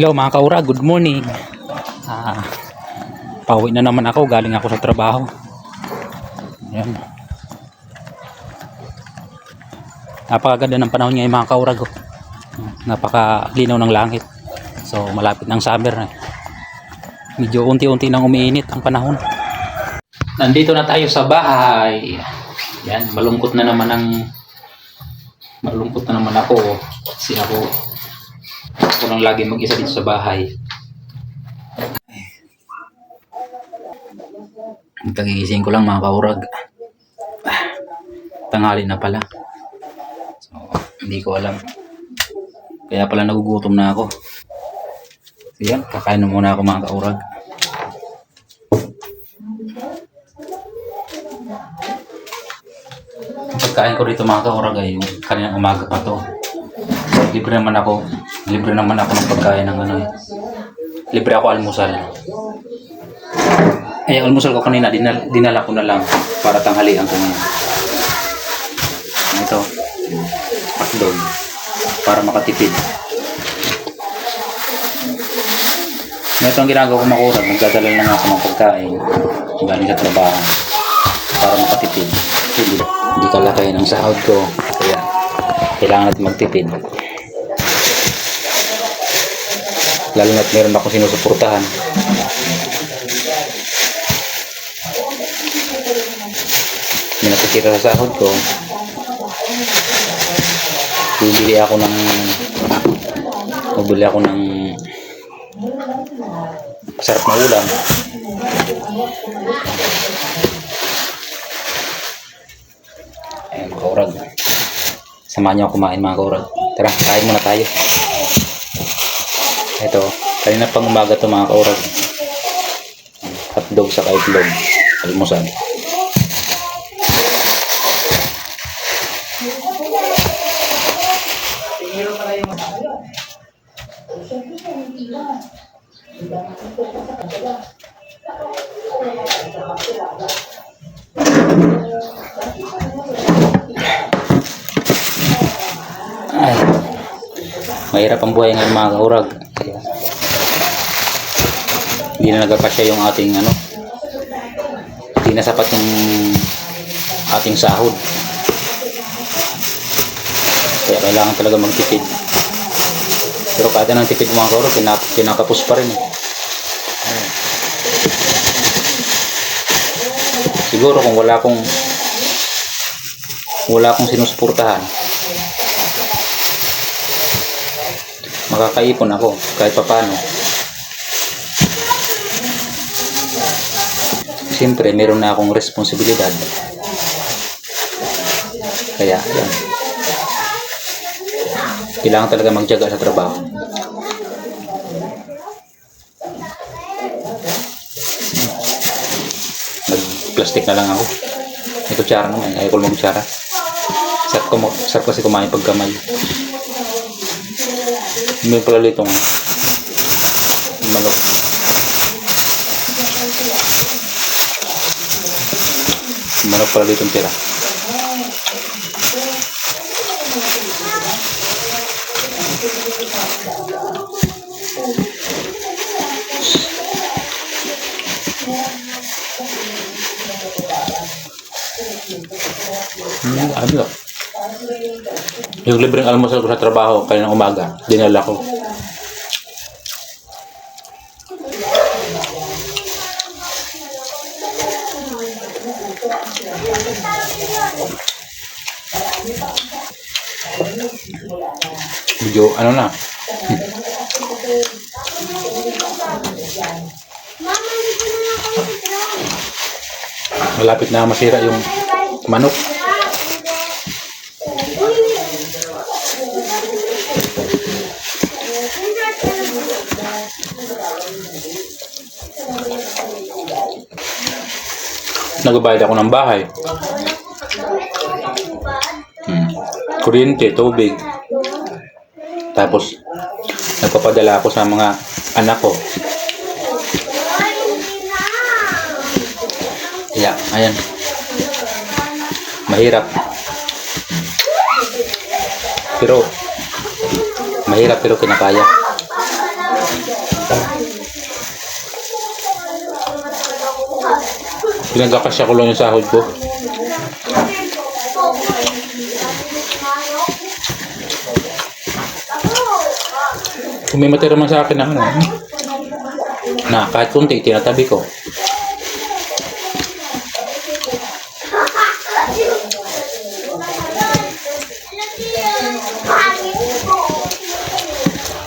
Hello mga kaura, good morning. Ah, pauwi na naman ako, galing ako sa trabaho. Ayan. Napakaganda ng panahon ngayon mga kaura. Napakalinaw ng langit. So malapit ng summer na. Medyo unti-unti nang umiinit ang panahon. Nandito na tayo sa bahay. Yan, malungkot na naman ang malungkot na naman ako. Kasi ako ako lang lagi mag-isa dito sa bahay. Kagigising ko lang mga kaurag. Ah, tanghali na pala. So, hindi ko alam. Kaya pala nagugutom na ako. So yan, kakain na muna ako mga kaurag. Pagkain ko dito mga kaurag ay yung kaninang umaga pa to. Libre naman ako. Libre naman ako ng pagkain ng ano. Libre ako almusal. Eh, almusal ko kanina, dinala, dinala ko na lang para tanghalian ko ngayon. Ito. Hotdog. Para makatipid. Ito ang ginagawa ko makurag. Nagdadala na nga ako ng pagkain. Galing sa trabaho. Para makatipid. Hindi, hindi kalakay ng sahod ko. Kaya, kailangan natin magtipid. Lalo na't meron ako sinusuportahan. May nakikita sa sahod ko. Bibili ako ng bibili ako ng sarap na ulam. Ayun kaurag. Samahan niyo kumain mga kaurag. Tara kain muna tayo ito, kanina pang umaga to mga kaurag. Hotdog sa itlog. Almusal. Ay, mahirap ang buhay ngayon mga kaurag. Kaya, hindi na nagkakasya yung ating ano, hindi na sapat yung ating sahod. Kaya kailangan talaga magtipid. Pero kahit anong tipid mga kaurag, pinak pinakapos pa rin. Eh. Siguro kung wala akong wala akong sinusuportahan, makakaipon ako kahit papano. Siyempre, meron na akong responsibilidad. Kaya, yan. Kailangan talaga magjaga sa trabaho. Nag-plastic na lang ako. May kutsara naman. Ayaw ko lang kutsara. Sarap, sarap kasi kumain pag kamay. May pala itong manok. Manok pala dito tira. Hmm, ano? Yung libreng almusal ko sa trabaho, kaya umaga, dinala ko. Medyo, ano na, malapit na masira yung manok. Nagbayad ako ng bahay. Hmm. Kuryente, tubig. Tapos, nagpapadala ako sa mga anak ko. Kaya, ayan. Mahirap. Pero, mahirap pero kinakaya. Pinagkakasya ko lang yung sahod ko. Kung may matira man sa akin na ano, na kahit kunti, tinatabi ko.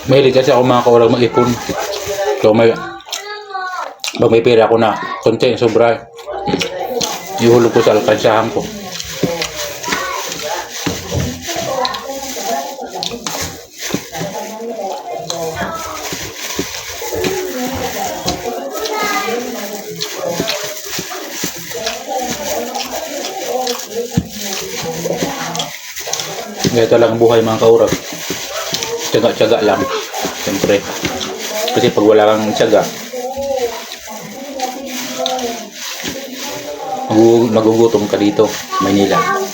Mahilig kasi ako mga kawalang mag-ipon. So may, pag may pera ako na konti, sobra, ihulog ko sa alkansahan ko. Ganito lang ang buhay mga kaurag. Tiyaga-tiyaga lang. Siyempre. Kasi pag wala kang tiyaga, magugutom ka dito, Maynila.